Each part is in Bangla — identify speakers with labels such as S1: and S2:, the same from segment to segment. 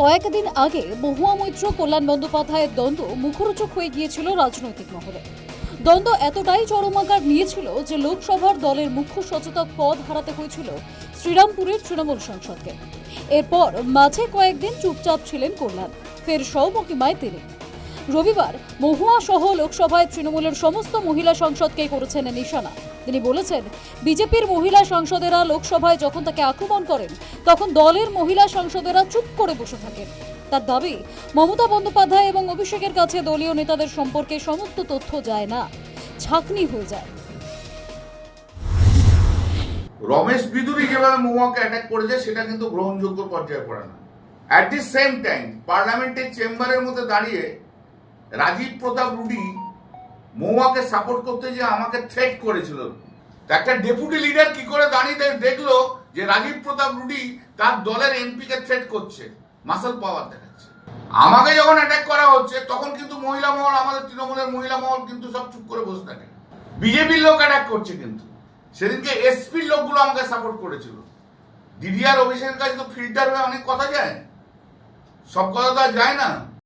S1: কয়েকদিন আগে মহুয়া মৈত্র, কল্যাণ বন্দ্যোপাধ্যায়ের দ্বন্দ্ব মুখরোচক হয়ে গিয়েছিল রাজনৈতিক মহলে। দ্বন্দ্ব এতটাই চরমাকার নিয়েছিল যে লোকসভার দলের মুখ্য সচেতক পদ হারাতে হয়েছিল শ্রীরামপুরের তৃণমূল সাংসদকে। এরপর মাঝে কয়েকদিন চুপচাপ ছিলেন কল্যাণ, ফের সৌমকিমায় তিনি। রবিবার মহুয়া সহ লোকসভায় তৃণমূলের সমস্ত মহিলা সংসদকেই করেছেন নিশানা। তিনি বলেছেন, বিজেপির মহিলা সংসদেরা লোকসভায় যখন তাকে আক্রমণ করেন, তখন দলের মহিলা সংসদেরা চুপ করে বসে থাকেন। তার দাবি, মমতা বন্দ্যোপাধ্যায় এবং অভিষেকের কাছে দলীয় নেতাদের সম্পর্কে সমস্ত তথ্য যায় না ঝাঁকনি হয়ে যায়।
S2: রমেশ বিদুরি যেভাবে মহুয়াকে অ্যাটাক করেছে, সেটা কিন্তু গ্রহণযোগ্য পর্যায়ে পড়ে না। অ্যাট দি সেম টাইম পার্লামেন্টের চেম্বারের মধ্যে দাঁড়িয়ে রাজীব প্রতাপ রুডি মহুয়াকে সাপোর্ট করতে যে আমাকে থ্রেট করেছিল। একটা ডেপুটি লিডার কি করে দাঁড়িয়ে দেখল যে রাজীব প্রতাপ রুডি তার দলের এমপিকে থ্রেট করছে মাসল পাওয়ার দেখাচ্ছে। আমাকে যখন অ্যাটাক করা হচ্ছে, তখন কিন্তু মহিলা মহল, আমাদের তৃণমূলের মহিলা মহল কিন্তু সব চুপ করে বসে থাকে। বিজেপির লোক অ্যাটাক করছে কিন্তু। সেদিনকে এসপির লোকগুলো আমাকে সাপোর্ট করেছিল। দিদি আর অভিষেকের কাছে তো ফিল্টার হয়ে অনেক কথা যায়। সব কথা তো আর যায় না।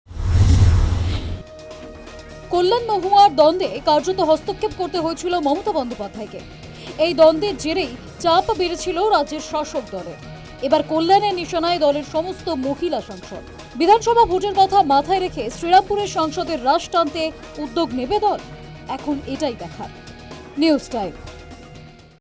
S1: কল্যাণ মহুয়ার দ্বন্দ্বে কার্যত হস্তক্ষেপ করতে হয়েছিল মমতা বন্দ্যোপাধ্যায়কে। এই দ্বন্দ্বের জেরেই চাপ বেড়েছিল রাজ্যের শাসক দলের। এবার কল্যাণের নিশানায় দলের সমস্ত মহিলা সাংসদ। বিধানসভা ভোটের কথা মাথায় রেখে শ্রীরামপুরের সংসদের রাশ টানতে উদ্যোগ নেবে দল। এখন এটাই দেখার। News time.